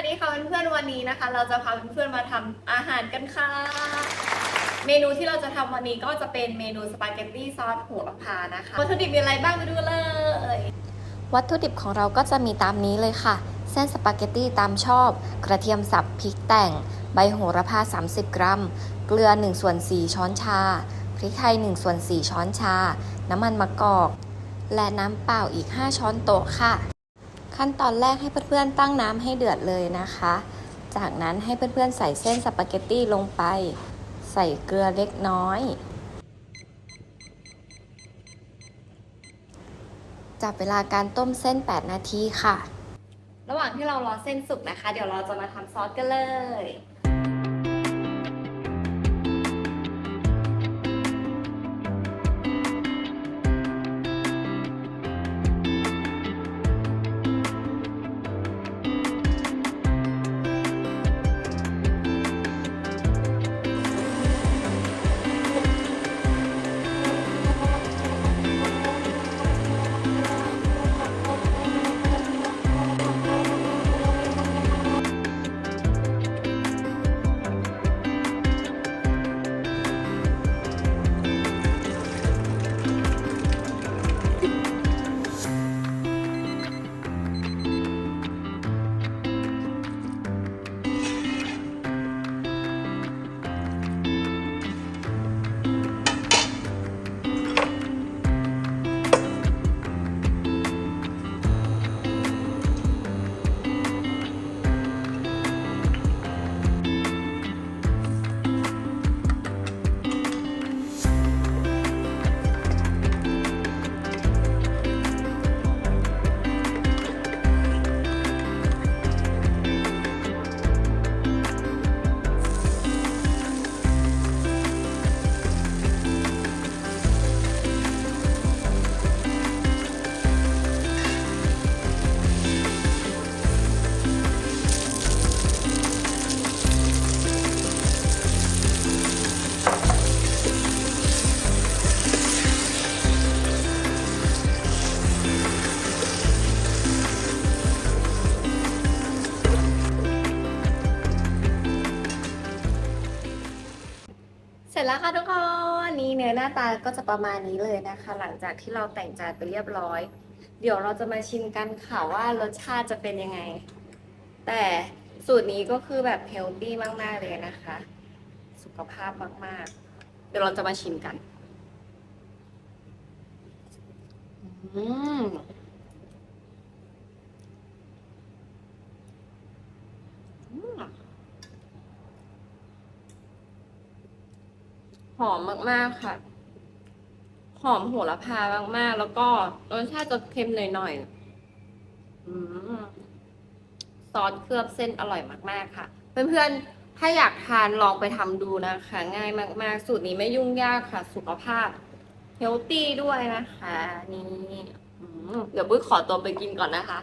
วัสดีค่ะเพื่อนๆวันนี้นะคะ เราจะพาเพื่อนๆมาทำอาหารกันค่ะ เมนูที่เราจะทำวันนี้ก็จะเป็นเมนูสปาเกตตี้ซอสโหระพานะคะวัตถุดิบมีอะไรบ้างไปดูเลย วัตถุดิบของเราก็จะมีตามนี้เลยค่ะ เส้นสปาเกตตี้ตามชอบ กระเทียมสับพริกแต่ง ใบโหระพา 30 กรัม เกลือ1ส่วน4ช้อนชา พริกไทย1ส่วน4ช้อนชา น้ำมันมะกอก และน้ำเปล่าอีก 5 ช้อนโต๊ะค่ะ ขั้นตอนแรกให้เพื่อนๆตั้งน้ำให้เดือดเลยนะคะ จากนั้นให้เพื่อนๆใส่เส้นสปาเกตตี้ลงไป ใส่เกลือเล็กน้อย จับเวลาการต้มเส้น 8 นาทีค่ะ ระหว่างที่เรารอเส้นสุกนะคะ เดี๋ยวเราจะมาทำซอสกันเลย ร็จแล้วค่ะทุกคนนี่เนื้อหน้าตาก็จะประมาณนี้เลยนะคะ หลังจากที่เราแต่งจานไปเรียบร้อย เดี๋ยวเราจะมาชิมกันค่ะว่ารสชาติจะเป็นยังไง แต่สูตรนี้ก็คือแบบเฮลตี้มาก ๆ เลยนะคะ สุขภาพมาก ๆ เดี๋ยวเราจะมาชิมกันอืมอืม หอมมากๆค่ะ หอมโหระพามากๆ แล้วก็รสชาติจะเค็มหน่อยๆอืมซอสเคลือบเส้นอร่อยมาก ๆ ค่ะ เพื่อนๆ ถ้าอยากทานลองไปทำดูนะคะ ง่ายมาก ๆ สูตรนี้ไม่ยุ่งยากค่ะ สุขภาพเฮลตี้ด้วยนะคะ นี่เดี๋ยวบุ้ยขอตัวไปกินก่อนนะคะ